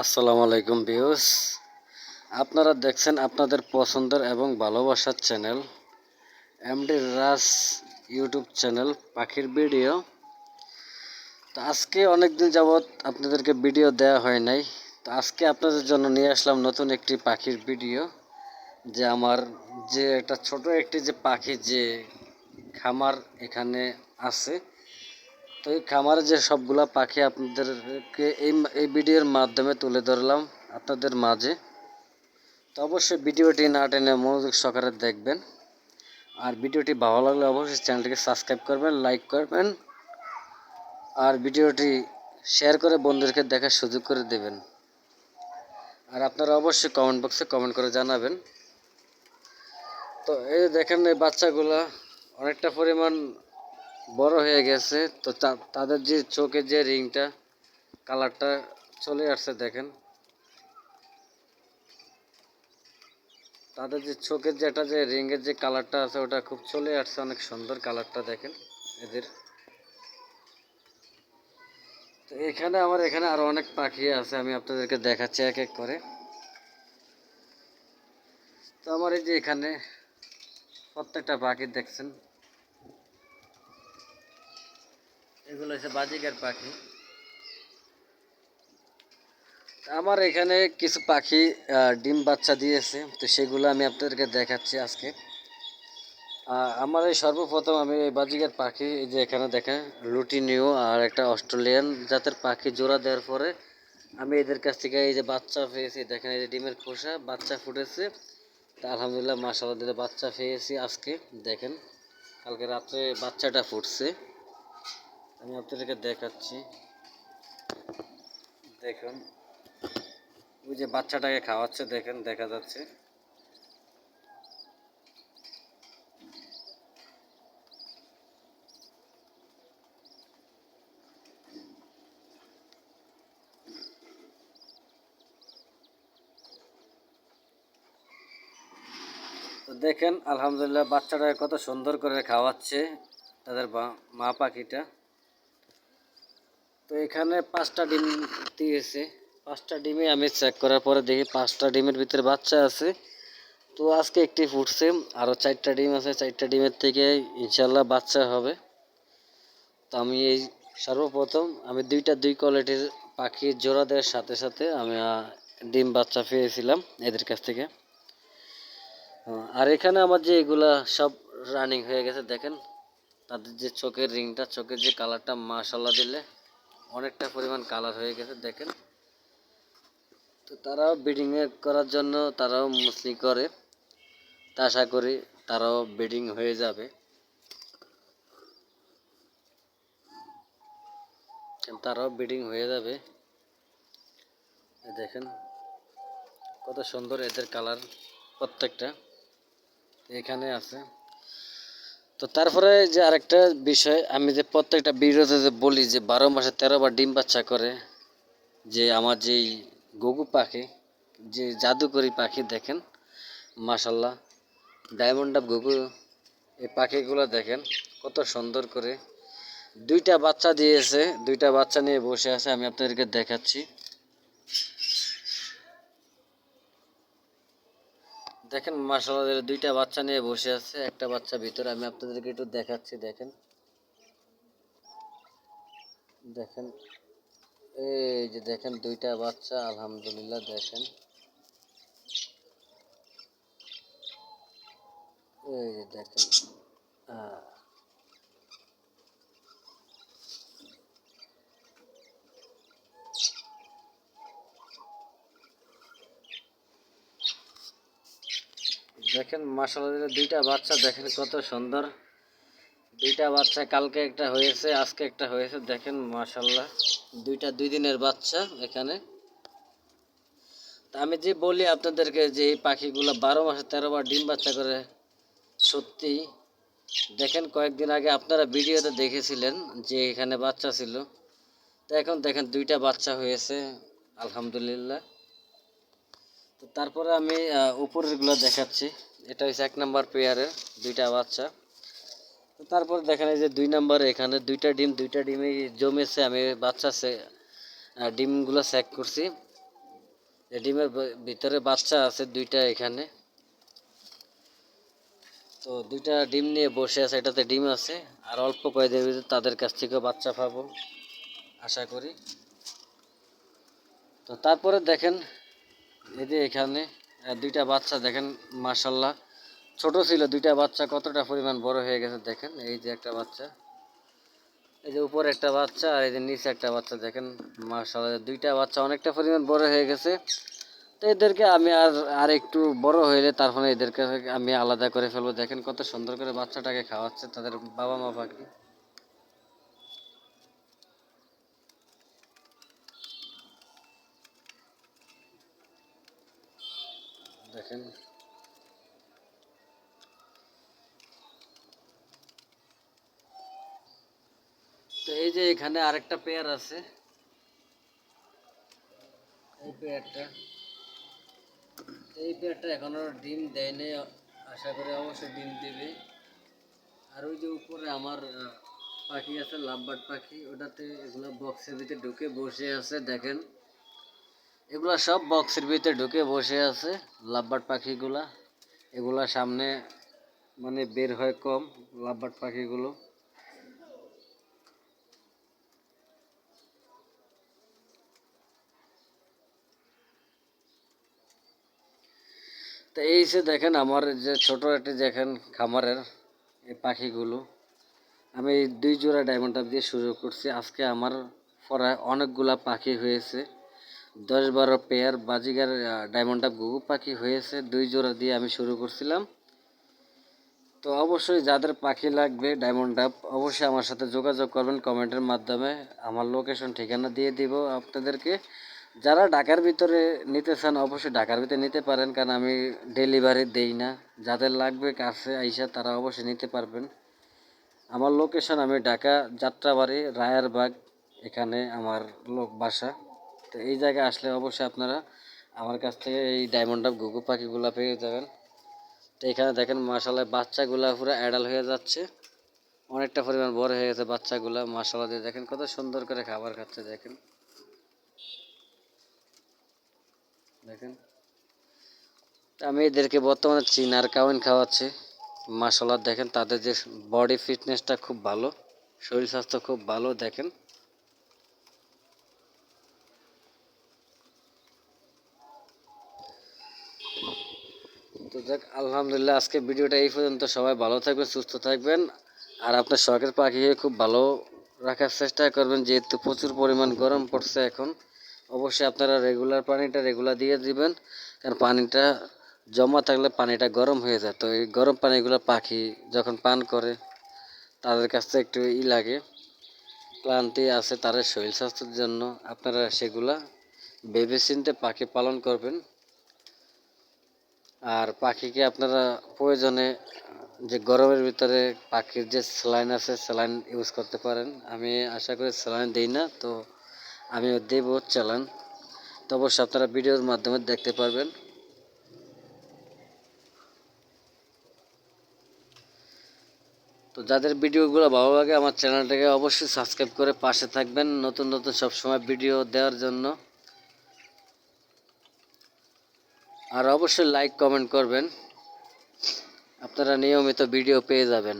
আসসালামু আলাইকুম ভিউস আপনারা দেখছেন আপনাদের পছন্দের এবং ভালোবাসার চ্যানেল এমডি রাস ইউটিউব চ্যানেল পাখির ভিডিও। তো আজকে অনেক দিন যাবৎ আপনাদেরকে ভিডিও দেওয়া হয় নাই। তো আজকে আপনাদের জন্য নিয়ে আসলাম নতুন একটি পাখির ভিডিও, যে আমার যে একটা ছোট একটি যে পাখি যে খামার এখানে আছে। তো এই খামারে যে সবগুলা পাখি আপনাদেরকে এই এই ভিডিওর মাধ্যমে তুলে ধরলাম আপনাদের মাঝে। তো অবশ্যই ভিডিওটি না টেনে মনোযোগ সহকারে দেখবেন। আর ভিডিওটি ভালো লাগলে অবশ্যই চ্যানেলটিকে সাবস্ক্রাইব করবেন, লাইক করবেন, আর ভিডিওটি শেয়ার করে বন্ধুদেরকে দেখার সুযোগ করে দেবেন। আর আপনারা অবশ্যই কমেন্ট বক্সে কমেন্ট করে জানাবেন। তো এই দেখেন এই বাচ্চাগুলা অনেকটা পরিমাণ বড় হয়ে গেছে। তো তাদের যে চোখে যে রিংটা, কালারটা চলে আসছে দেখেন। তাদের যে চোখের যেটা যে রিংয়ের যে কালারটা আছে, ওটা খুব চলে আসছে অনেক সুন্দর কালারটা দেখেন এদের। তো এখানে আমার এখানে আরও অনেক পাখি আছে, আমি আপনাদেরকে দেখাচ্ছি এক এক করে। তো আমার এই যে এখানে প্রত্যেকটা পাখি দেখছেন এগুলো হচ্ছে বাজিকার পাখি। আমার এখানে কিছু পাখি ডিম বাচ্চা দিয়েছে, তো সেগুলো আমি আপনাদেরকে দেখাচ্ছি আজকে। আমার এই সর্বপ্রথম আমি এই বাজিকার পাখি, এই যে এখানে দেখেন লুটিনিও আর একটা অস্ট্রেলিয়ান জাতের পাখি জোড়া দেওয়ার পরে আমি এদের কাছ থেকে এই যে বাচ্চা পেয়েছি, দেখেন এই যে ডিমের খোসা, বাচ্চা ফুটেছে। তা আলহামদুলিল্লাহ মাসাল্লাহ বাচ্চা পেয়েছি আজকে, দেখেন। কালকে রাত্রে বাচ্চাটা ফুটছে। আমি আপনাদেরকে দেখাচ্ছি। দেখুন, ওই যে বাচ্চাটাকে খাওয়াচ্ছে, দেখেন, দেখা যাচ্ছে। তো দেখেন, আলহামদুলিল্লাহ, বাচ্চাটাকে কত সুন্দর করে খাওয়াচ্ছে তাদের মা পাখিটা। তো এখানে পাঁচটা ডিম দিয়েছে। পাঁচটা ডিমে আমি চেক করার পরে দেখি পাঁচটা ডিমের ভিতরে বাচ্চা আছে। তো আজকে একটি ফুটছে আরও চারটা ডিম আছে। চারটা ডিমের থেকে ইনশাল্লাহ বাচ্চা হবে। তো আমি এই সর্বপ্রথম আমি দুইটা দুই কোয়ালিটির পাখি জোড়া দেওয়ার সাথে সাথে আমি ডিম বাচ্চা পেয়েছিলাম এদের কাছ থেকে। আর এখানে আমার যে এগুলা সব রানিং হয়ে গেছে, দেখেন। তাদের যে চোখের রিংটা চোখের যে কালারটা মাশাল্লাহ দিলে। অনেকটা পরিমাণ কালার হয়ে গেছে, দেখেন। তো তারাও ব্রিডিং করার জন্য তারাও মুসলি করে। তা আশা করি তারাও ব্রিডিং হয়ে যাবে। তারাও ব্রিডিং হয়ে যাবে। দেখেন, কত সুন্দর এদের কালার প্রত্যেকটা। এখানে আছে। তো তারপরে যে আরেকটা বিষয়, আমি যে প্রত্যেকটা ভিডিওতে যে বলি যে বারো মাসে তেরো বার ডিম বাচ্চা করে, যে আমার যেই গগু পাখি, যে জাদুকরি পাখি দেখেন, মাশাল্লাহ ডায়মন্ড আপ গগু, এই পাখিগুলো দেখেন, কত সুন্দর করে, দুইটা বাচ্চা দিয়েছে, দুইটা বাচ্চা নিয়ে বসে আছে, আমি আপনাদেরকে দেখাচ্ছি। দেখেন মাসালাদের দুইটা বাচ্চা নিয়ে বসে আছে। একটা বাচ্চা ভিতরে আমি আপনাদেরকে একটু দেখাচ্ছি দেখেন। দেখেন এই যে দেখেন দুইটা বাচ্চা আলহামদুলিল্লাহ দেখেন। এই যে দেখেন আহ, দেখেন মাশাআল্লাহ দুইটা বাচ্চা, দেখেন কত সুন্দর। দুইটা বাচ্চা, কালকে একটা হয়েছে, আজকে একটা হয়েছে, দেখেন মাশাল্লাহ দুইটা দুই দিনের বাচ্চা এখানে। তা আমি যে বলি আপনাদেরকে যে এই পাখিগুলো বারো মাসে তেরো বার ডিম বাচ্চা করে, সত্যি। দেখেন কয়েকদিন আগে আপনারা ভিডিওতে দেখেছিলেন যে এখানে বাচ্চা ছিল। তো এখন দেখেন দুইটা বাচ্চা হয়েছে, আলহামদুলিল্লাহ। তো তারপরে আমি উপরেরগুলো দেখাচ্ছি। এটা হচ্ছে এক নাম্বার পেয়ারের দুইটা বাচ্চা। তো তারপর দেখেন এই যে দুই নাম্বার এখানে দুইটা ডিম, দুইটা ডিমে জমেছে। আমি বাচ্চা সে ডিমগুলো চেক করছি। এই ডিমের ভিতরে বাচ্চা আছে দুইটা এখানে। তো দুইটা ডিম নিয়ে বসে আছে, এটাতে ডিম আছে। আর অল্প কয়েকদের ভিতরে তাদের কাছ থেকেও বাচ্চা পাবো, আশা করি। তো তারপরে দেখেন এই যে এখানে দুইটা বাচ্চা দেখেন মাশাল্লাহ ছোট ছিল, দুইটা বাচ্চা কতটা পরিমাণ বড় হয়ে গেছে দেখেন, এই যে একটা বাচ্চা। এই যে উপরে একটা বাচ্চা আর এই যে নিচে একটা বাচ্চা দেখেন মাশাল্লাহ দুইটা বাচ্চা অনেকটা পরিমাণ বড় হয়ে গেছে। তো এদেরকে আমি আর আর একটু বড় হইলে তারপরে এদেরকে আমি আলাদা করে ফেলব। দেখেন কত সুন্দর করে বাচ্চাটাকে খাওয়াচ্ছে, তাদের বাবা মা পাখি। দেখেন। তো এই যে এখানে আরেকটা পেয়ার আছে। এই পেয়ারটা এই পেয়ারটা এখনও ডিম দেয়নি আশা করি অবশ্যই ডিম দেবে। আর ওই যে উপরে আমার পাখি আছে, লাভবার্ড পাখি, ওটাতে এগুলো বক্সের ভিতরে ঢুকে বসে আছে, দেখেন। এগুলা সব বক্সের ভিতরে ঢুকে বসে আছে লাভবার্ড পাখিগুলা। এগুলা সামনে মানে বের হয় কম লাভবার্ড পাখিগুলো। তো এই যে দেখেন আমার যে ছোট একটি দেখেন খামারের এই পাখিগুলো। আমি দুই জোড়া ডায়মন্ড দিয়ে শুরু করছি। আজকে আমার পড়ায় অনেকগুলা পাখি হয়েছে। দশ বারো পেয়ার বাজিগার ডায়মন্ড টাপ ঘুঘু পাখি হয়েছে। দুই জোড়া দিয়ে আমি শুরু করছিলাম। তো অবশ্যই যাদের পাখি লাগবে ডায়মন্ড ডাব অবশ্যই আমার সাথে যোগাযোগ করবেন, কমেন্টের মাধ্যমে। আমার লোকেশন ঠিকানা দিয়ে দিব আপনাদেরকে। যারা ঢাকার ভিতরে নিতে চান, অবশ্যই ঢাকার ভিতরে নিতে পারেন, কারণ আমি ডেলিভারি দেই না। যাদের লাগবে, কাছে আইসা তারা অবশ্যই নিতে পারবেন। আমার লোকেশন আমি ঢাকা যাত্রাবাড়ি, রায়ারবাগ, এখানে আমার লোক বাসা। তো এই জায়গায় আসলে অবশ্যই আপনারা আমার কাছ থেকে এই ডায়মন্ড ডাব ঘুঘু পাখিগুলো পেয়ে যাবেন। তো এখানে দেখেন মাসাল্লাহ বাচ্চাগুলা পুরো অ্যাডাল হয়ে যাচ্ছে। অনেকটা পরিমাণ বড় হয়ে গেছে বাচ্চাগুলা মাসাল্লাহ দিয়ে দেখেন কত সুন্দর করে খাবার খাচ্ছে, দেখেন। দেখেন। আমি এদেরকে বর্তমানে চিনার কাউন খাওয়াচ্ছি। মাসাল্লাহ দেখেন তাদের যে বডি ফিটনেসটা খুব ভালো, শরীর স্বাস্থ্য খুব ভালো, দেখেন। তো দেখ আলহামদুলিল্লাহ আজকে ভিডিওটা এই পর্যন্ত। সবাই ভালো থাকবেন, সুস্থ থাকবেন। আর আপনার শখের পাখিকে খুব ভালো রাখার চেষ্টা করবেন, যেহেতু প্রচুর পরিমাণ গরম পড়ছে এখন। অবশ্যই আপনারা রেগুলার পানিটা রেগুলার দিয়ে দিবেন, কারণ পানিটা জমা থাকলে পানিটা গরম হয়ে যায়। তো এই গরম পানিগুলো পাখি যখন পান করে, তাদের কাছ থেকে একটু ই লাগে, ক্লান্তি আছে তাদের শরীর স্বাস্থ্যের জন্য। আপনারা সেগুলা ভেবে চিনতে পাখি পালন করবেন। আর পাখিকে আপনারা প্রয়োজনে, যে গরমের ভিতরে পাখির যে স্যালাইন আছে, স্যালাইন ইউজ করতে পারেন। আমি আশা করি স্যালাইন দিই না, তো আমি দেব চালান তো অবশ্যই আপনারা ভিডিওর মাধ্যমে দেখতে পারবেন। তো যাদের ভিডিওগুলো ভালো লাগে, আমার চ্যানেলটাকে অবশ্যই সাবস্ক্রাইব করে পাশে থাকবেন। নতুন নতুন সবসময় ভিডিও দেওয়ার জন্য। আর অবশ্যই লাইক কমেন্ট করবেন। আপনারা নিয়মিত ভিডিও পেয়ে যাবেন।